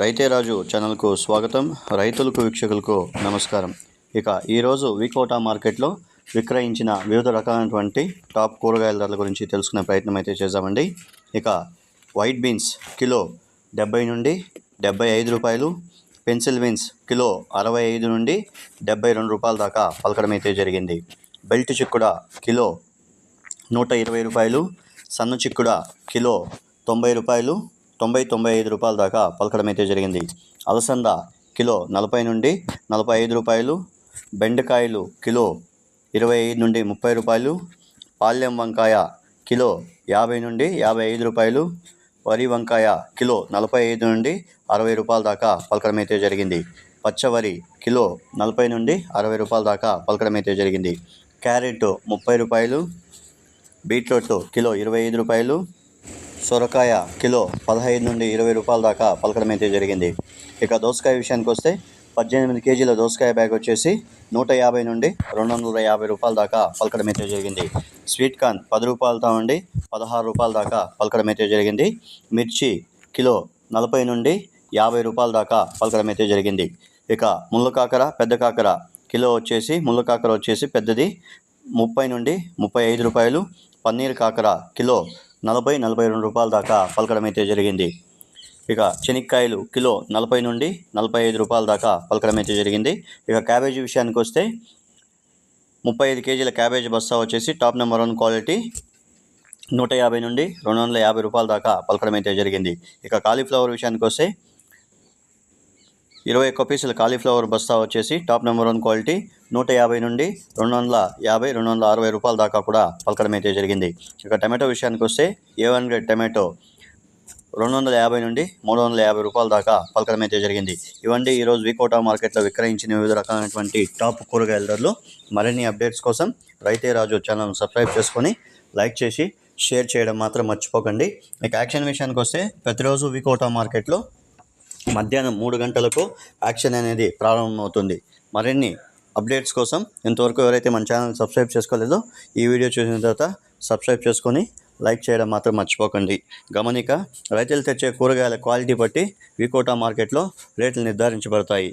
రైతే రాజు ఛానల్కు స్వాగతం. రైతులకు వీక్షకులకు నమస్కారం. ఇక ఈరోజు వికోటా మార్కెట్లో విక్రయించిన వివిధ రకాలైనటువంటి టాప్ కూరగాయల ధరల గురించి తెలుసుకునే ప్రయత్నం అయితే చేద్దామండి. ఇక వైట్ బీన్స్ కిలో డెబ్బై నుండి డెబ్బై ఐదు రూపాయలు పెన్సిల్ బీన్స్ కిలో అరవై ఐదు నుండి డెబ్బై రెండు రూపాయల దాకా పలకడం అయితే జరిగింది. బెల్ట్ చిక్కుడ కిలో నూట ఇరవై రూపాయలు సన్న చిక్కుడ కిలో తొంభై రూపాయలు తొంభై తొంభై ఐదు రూపాయల దాకా పలకడమైతే జరిగింది. అలసంద కిలో నలభై నుండి నలభై ఐదు రూపాయలు బెండకాయలు కిలో ఇరవై ఐదు నుండి ముప్పై రూపాయలు పాల్యం వంకాయ కిలో యాభై నుండి యాభై ఐదు రూపాయలు వరి వంకాయ కిలో నలభై ఐదు నుండి అరవై రూపాయల దాకా పలకడమైతే జరిగింది. పచ్చవరి కిలో నలభై నుండి అరవై రూపాయల దాకా పలకడం అయితే జరిగింది. క్యారెట్ ముప్పై రూపాయలు బీట్రూట్ కిలో ఇరవై ఐదు రూపాయలు సొరకాయ కిలో పదహైదు నుండి ఇరవై రూపాయల దాకా పలకడం అయితే జరిగింది. ఇక దోసకాయ విషయానికి వస్తే పద్దెనిమిది కేజీల దోసకాయ బ్యాగ్ వచ్చేసి నూట యాభై నుండి రెండు వందల యాభై రూపాయల దాకా పలకడం అయితే జరిగింది. స్వీట్ కార్న్ పది రూపాయలతో నుండి పదహారు రూపాయల దాకా పలకడం అయితే జరిగింది. మిర్చి కిలో నలభై నుండి యాభై రూపాయల దాకా పలకడం అయితే జరిగింది. ఇక ముళ్ళ కాకర పెద్ద కాకర కిలో వచ్చేసి ముళ్ళ కాకర వచ్చేసి పెద్దది ముప్పై నుండి ముప్పై ఐదు రూపాయలు. పన్నీర్ కాకర కిలో నలభై నలభై రెండు రూపాయల దాకా పలకడం అయితే జరిగింది. ఇక శనక్కాయలు కిలో నలభై నుండి నలభై ఐదు రూపాయల దాకా పలకడం అయితే జరిగింది. ఇక క్యాబేజీ విషయానికి వస్తే ముప్పై ఐదు కేజీల క్యాబేజ్ బస్తా వచ్చేసి టాప్ నెంబర్ వన్ క్వాలిటీ నూట యాభై నుండి రెండు వందల యాభై రూపాయల దాకా పలకడం అయితే జరిగింది. ఇక కాలీఫ్లవర్ విషయానికి వస్తే ఇరవై ఒక్క పీసుల కాలీఫ్లవర్ బస్తా వచ్చేసి టాప్ నెంబర్ వన్ క్వాలిటీ నూట యాభై నుండి రెండు వందల యాభై రెండు వందల అరవై రూపాయల దాకా కూడా పలకడం అయితే జరిగింది. ఇక టమాటో విషయానికి వస్తే ఏ వన్ గ్రేడ్ టమాటో రెండు వందల యాభై నుండి మూడు వందల యాభై రూపాయల దాకా పలకడం అయితే జరిగింది. ఇవండి ఈరోజు వికోటా మార్కెట్లో విక్రయించిన వివిధ రకాలైనటువంటి టాప్ కూరగాయల ధరలు మరిన్ని అప్డేట్స్ కోసం రైతే రాజు ఛానల్ సబ్స్క్రైబ్ చేసుకొని లైక్ చేసి షేర్ చేయడం మాత్రం మర్చిపోకండి. ఇక యాక్షన్ విషయానికి వస్తే ప్రతిరోజు వికోటా మార్కెట్లో మధ్యాహ్నం మూడు గంటలకు యాక్షన్ అనేది ప్రారంభమవుతుంది. మరిన్ని అప్డేట్స్ కోసం ఇంతవరకు ఎవరైతే మన ఛానల్ సబ్స్క్రైబ్ చేసుకోలేదో ఈ వీడియో చూసిన తర్వాత సబ్స్క్రైబ్ చేసుకొని లైక్ చేయడం మాత్రం మర్చిపోకండి. గమనిక రైతులు తెచ్చే కూరగాయల క్వాలిటీ బట్టి వికోటా మార్కెట్లో రేట్లు నిర్ధారించబడతాయి.